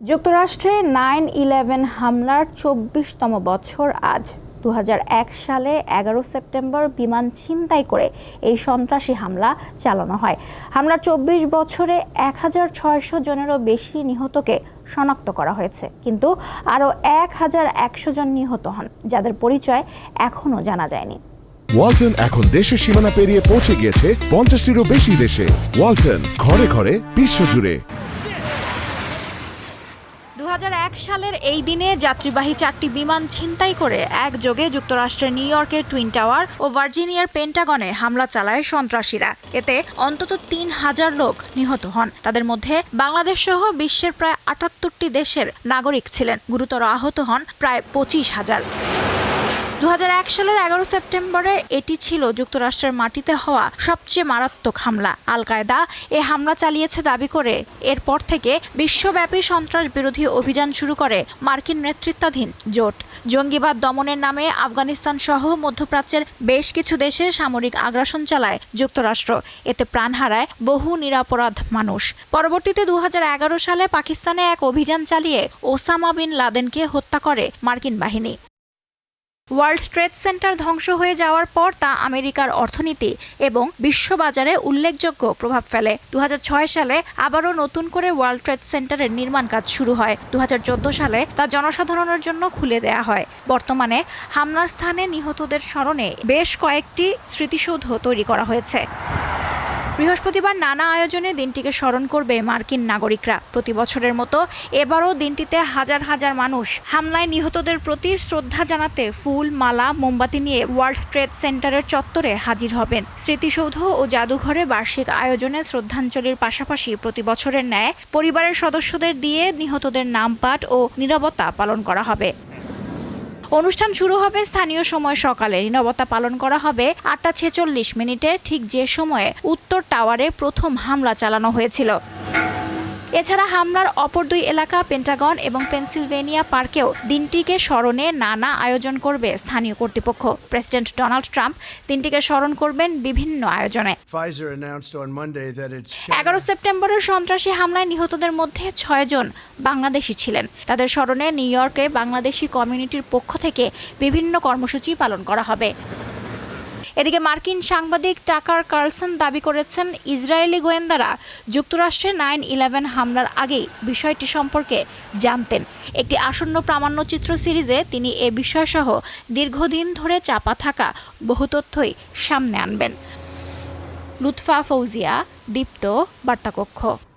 যুক্তরাষ্ট্রে nine eleven হামলার চব্বিশতম বছর আজ। দু হাজার এক সালে এগারো সেপ্টেম্বর বিমান ছিনতাই করে এই সন্ত্রাসী হামলা চালানো হয়। হামলার চব্বিশ বছরে এক হাজার ছয়শো জনেরও বেশি নিহতকে শনাক্ত করা হয়েছে, কিন্তু আরও এক হাজার একশো জন নিহত হন, যাদের পরিচয় এখনও জানা যায়নি। ওয়ালটন এখন দেশের সীমানা পেরিয়ে পৌঁছে গিয়েছে পঞ্চাশটিরও বেশি দেশে। ওয়ালটন ঘরে ঘরে বিশ্বজুড়ে দু হাজার এক সালের এই দিনে যাত্রীবাহী চারটি বিমান ছিনতাই করে একযোগে যুক্তরাষ্ট্রের নিউ ইয়র্কের টুইন টাওয়ার ও ভার্জিনিয়ার পেন্টাগনে হামলা চালায় সন্ত্রাসীরা। এতে অন্তত তিন হাজার লোক নিহত হন। তাদের মধ্যে বাংলাদেশ সহ বিশ্বের প্রায় আটাত্তরটি দেশের নাগরিক ছিলেন। গুরুতর আহত হন প্রায় পঁচিশ হাজার। দু হাজার এক সালের এগারো সেপ্টেম্বরে এটি ছিল যুক্তরাষ্ট্রের মাটিতে হওয়া সবচেয়ে মারাত্মক হামলা। আল কায়দা এ হামলা চালিয়েছে দাবি করে, এরপর থেকে বিশ্বব্যাপী সন্ত্রাস বিরোধী অভিযান শুরু করে মার্কিন নেতৃত্বাধীন জোট। জঙ্গিবাদ দমনের নামে আফগানিস্তান সহ মধ্যপ্রাচ্যের বেশ কিছু দেশে সামরিক আগ্রাসন চালায় যুক্তরাষ্ট্র। এতে প্রাণ হারায় বহু নিরাপরাধ মানুষ। পরবর্তীতে দু হাজার এগারো সালে পাকিস্তানে এক অভিযান চালিয়ে ওসামা বিন লাদেনকে হত্যা করে মার্কিন বাহিনী। ওয়ার্ল্ড ট্রেড সেন্টার ধ্বংস হয়ে যাওয়ার পর তা আমেরিকার অর্থনীতি এবং বিশ্ববাজারে উল্লেখযোগ্য প্রভাব ফেলে। দু হাজার ছয় সালে আবারও নতুন করে ওয়ার্ল্ড ট্রেড সেন্টারের নির্মাণ কাজ শুরু হয়। দু হাজার চোদ্দ সালে তা জনসাধারণের জন্য খুলে দেয়া হয়। বর্তমানে হামলার স্থানে নিহতদের স্মরণে বেশ কয়েকটি স্মৃতিসৌধ তৈরি করা হয়েছে। বৃহস্পতিবার নানা আয়োজনে দিনটিকে স্মরণ করবে মার্কিন নাগরিকরা। প্রতি বছরের মতো এবারও দিনটিতে হাজার হাজার মানুষ হামলায় নিহতদের প্রতি শ্রদ্ধা জানাতে ফুল, মালা, মোমবাতি নিয়ে ওয়ার্ল্ড ট্রেড সেন্টারের চত্বরে হাজির হবেন। স্মৃতিসৌধ ও জাদুঘরে বার্ষিক আয়োজনে শ্রদ্ধাঞ্জলির পাশাপাশি প্রতি বছরের ন্যায় পরিবারের সদস্যদের দিয়ে নিহতদের নাম পাঠ ও নিরবতা পালন করা হবে। অনুষ্ঠান শুরু হবে স্থানীয় সময় সকালে। নীরবতা পালন করা হবে আটটা ছেচল্লিশ মিনিটে। ঠিক যে সময়ে উত্তর টাওয়ারে প্রথম হামলা চালানো হয়েছিল। এছাড়া হামলার অপর দুই এলাকা পেন্টাগন এবং পেনসিলভেনিয়া পার্কেও দিনটিকে স্মরণে নানা আয়োজন করবে স্থানীয় কর্তৃপক্ষ। প্রেসিডেন্ট ডোনাল্ড ট্রাম্প দিনটিকে স্মরণ করবেন বিভিন্ন আয়োজনে। এগারো সেপ্টেম্বরের সন্ত্রাসী হামলায় নিহতদের মধ্যে ছয়জন বাংলাদেশি ছিলেন। তাদের স্মরণে নিউ ইয়র্কে বাংলাদেশি কমিউনিটির পক্ষ থেকে বিভিন্ন কর্মসূচি পালন করা হবে। এদিকে মার্কিন সাংবাদিক টাকার কার্লসন দাবি করেছেন, ইসরায়েলি গোয়েন্দারা যুক্তরাষ্ট্রে নাইন ইলেভেন হামলার আগেই বিষয়টি সম্পর্কে জানতেন। একটি আসন্ন প্রামাণ্যচিত্র সিরিজে তিনি এ বিষয়সহ দীর্ঘদিন ধরে চাপা থাকা বহু তথ্যই সামনে আনবেন। লুৎফা ফৌজিয়া, দীপ্ত বার্তাকক্ষ।